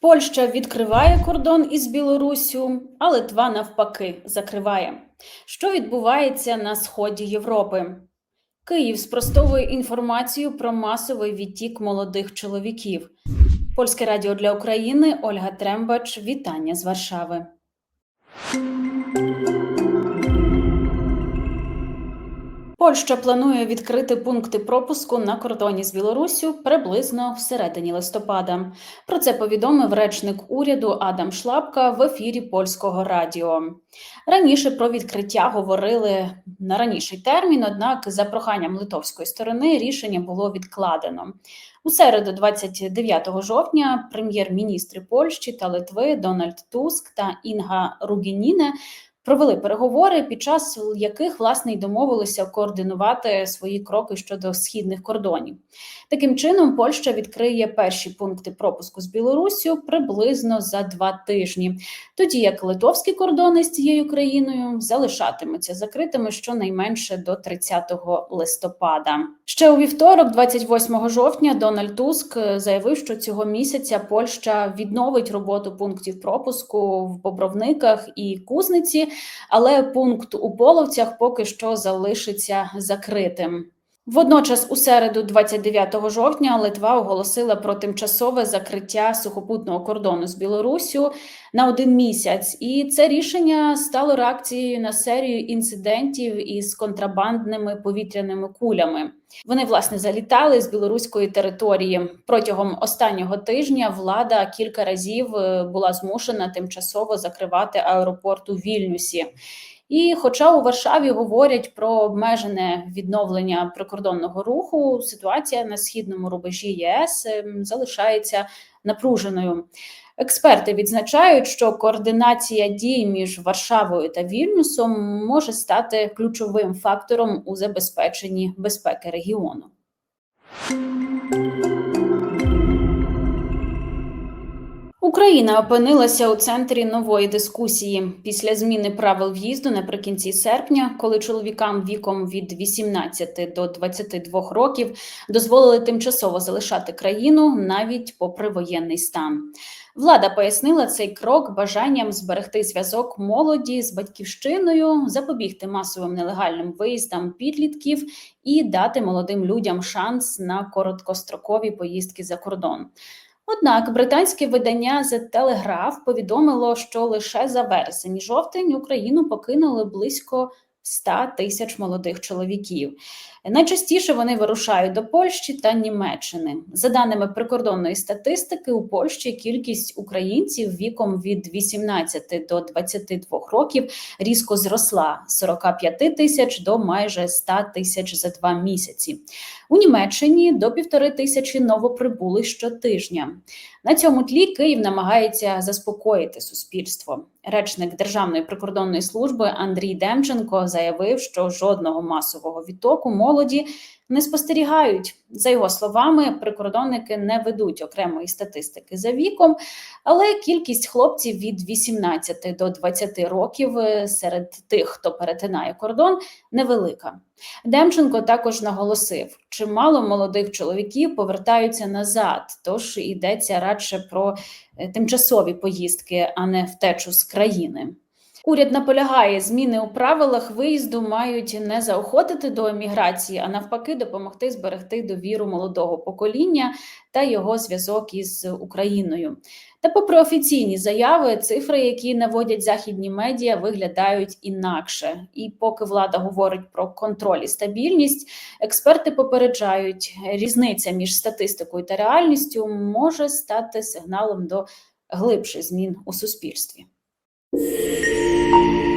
Польща відкриває кордон із Білоруссю, а Литва навпаки закриває. Що відбувається на сході Європи? Київ спростовує інформацію про масовий відтік молодих чоловіків. Польське радіо для України Ольга Трембач. Вітання з Варшави. Польща планує відкрити пункти пропуску на кордоні з Білоруссю приблизно всередині листопада. Про це повідомив речник уряду Адам Шлапка в ефірі польського радіо. Раніше про відкриття говорили на раніший термін, однак, за проханням литовської сторони, рішення було відкладено. У середу, 29 жовтня, прем'єр-міністри Польщі та Литви Дональд Туск та Інга Ругініне провели переговори, під час яких власне й домовилися координувати свої кроки щодо східних кордонів. Таким чином, Польща відкриє перші пункти пропуску з Білоруссю приблизно за два тижні, тоді як литовські кордони з цією країною залишатимуться закритими щонайменше до 30 листопада. Ще у вівторок, 28 жовтня, Дональд Туск заявив, що цього місяця Польща відновить роботу пунктів пропуску в Бобровниках і Кузниці, але пункт у Половцях поки що залишиться закритим. Водночас, у середу, 29 жовтня, Литва оголосила про тимчасове закриття сухопутного кордону з Білоруссю на один місяць, і це рішення стало реакцією на серію інцидентів із контрабандними повітряними кулями. Вони власне залітали з білоруської території протягом останнього тижня. Влада кілька разів е, була змушена тимчасово закривати аеропорт у Вільнюсі. І, хоча у Варшаві говорять про обмежене відновлення прикордонного руху, ситуація на східному рубежі ЄС ем, залишається напруженою. Експерти відзначають, що координація дій між Варшавою та Вільнюсом може стати ключовим фактором у забезпеченні безпеки регіону. Україна опинилася у центрі нової дискусії після зміни правил в'їзду наприкінці серпня, коли чоловікам віком від 18 до 22 років дозволили тимчасово залишати країну навіть попри воєнний стан. Влада пояснила цей крок бажанням зберегти зв'язок молоді з батьківщиною, запобігти масовим нелегальним виїздам підлітків і дати молодим людям шанс на короткострокові поїздки за кордон. Однак британське видання The Telegraph повідомило, що лише за вересень жовтень Україну покинули близько 100 тисяч молодих чоловіків. Найчастіше вони вирушають до Польщі та Німеччини. За даними прикордонної статистики, у Польщі кількість українців віком від 18 до 22 років різко зросла з 45 тисяч до майже 100 тисяч за два місяці. У Німеччині до півтори тисячі новоприбулих щотижня. На цьому тлі Київ намагається заспокоїти суспільство. Речник Державної прикордонної служби Андрій Демченко заявив, що жодного масового відтоку молоді не спостерігають. За його словами, прикордонники не ведуть окремої статистики за віком, але кількість хлопців від 18 до 20 років е, серед тих, хто перетинає кордон, невелика. Демченко також наголосив, чимало молодих чоловіків повертаються назад, тож йдеться радше про е, тимчасові поїздки, а не втечу з країни. Уряд наполягає, зміни у правилах виїзду мають не заохотити до еміграції, а навпаки, допомогти зберегти довіру молодого покоління та його зв'язок із Україною. Та, попри офіційні заяви, цифри, які наводять західні медіа, виглядають інакше. І поки влада говорить про контроль і стабільність, експерти попереджають, різниця між статистикою та реальністю може стати сигналом до глибших змін у суспільстві. Música